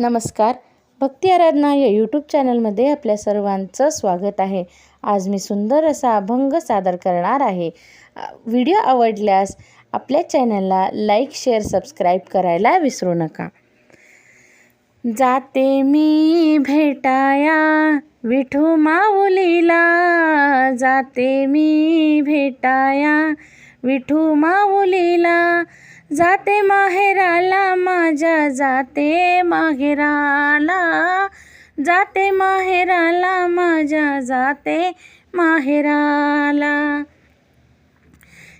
नमस्कार. भक्ती आराधना या यूट्यूब चॅनलमध्ये आपल्या सर्वांचं स्वागत आहे. आज मी सुंदर असा अभंग सादर करणार आहे. व्हिडिओ आवडल्यास आपल्या चॅनलला लाईक शेअर सबस्क्राईब करायला विसरू नका. जाते मी भेटाया विठू माऊलीला. जाते मी भेटाया विठू माऊलीला. जाते माहेराला माझ्या जाते माहेराला. जाते माहेराला माझ्या जाते माहेराला.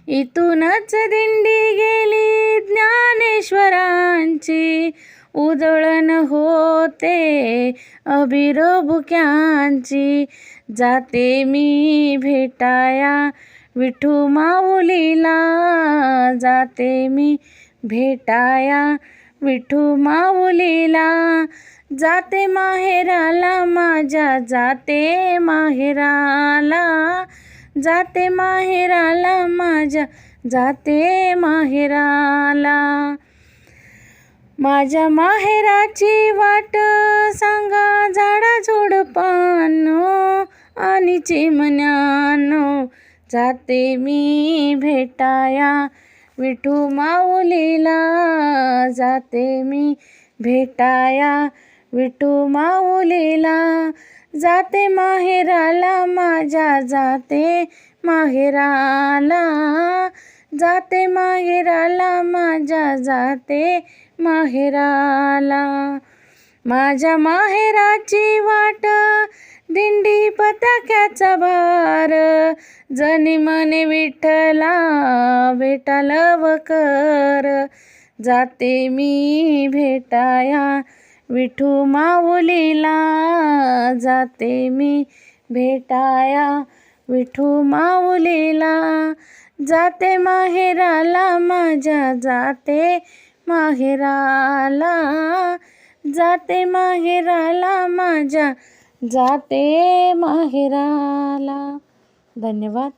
इथूनच दिंडी गेली ज्ञानेश्वरांची. उजळण होते अभिरभुक्यांची जाते मी भेटाया विठू माऊलीला जाते मी भेटाया. विठू माऊलीला जाते माहेराला माझ्या जाते माहेराला. जाते माहेराला माझ्या जाते माहेराला. माझ्या माहेराची वाट सांगा झाडा झुडपानो आणि चिमण्या जाते मी भेटाया. विठू माऊलीला जाते मी भेटाया. विठू माऊलीला जाते माहेराला माझ्या जाते माहेराला जाते माहेराला माझ्या जाते माहेराला. माझ्या माहेराची वाट दिंडी पताक्याचा भार. जनी मने विठ्ठला भेटा लवकर जाते मी भेटाया विठू माऊलीला. जाते मी भेटाया विठू माऊलीला. जाते माहेराला माझ्या जाते माहेराला. जाते माहेराला माझ्या जाते माहेराला. धन्यवाद.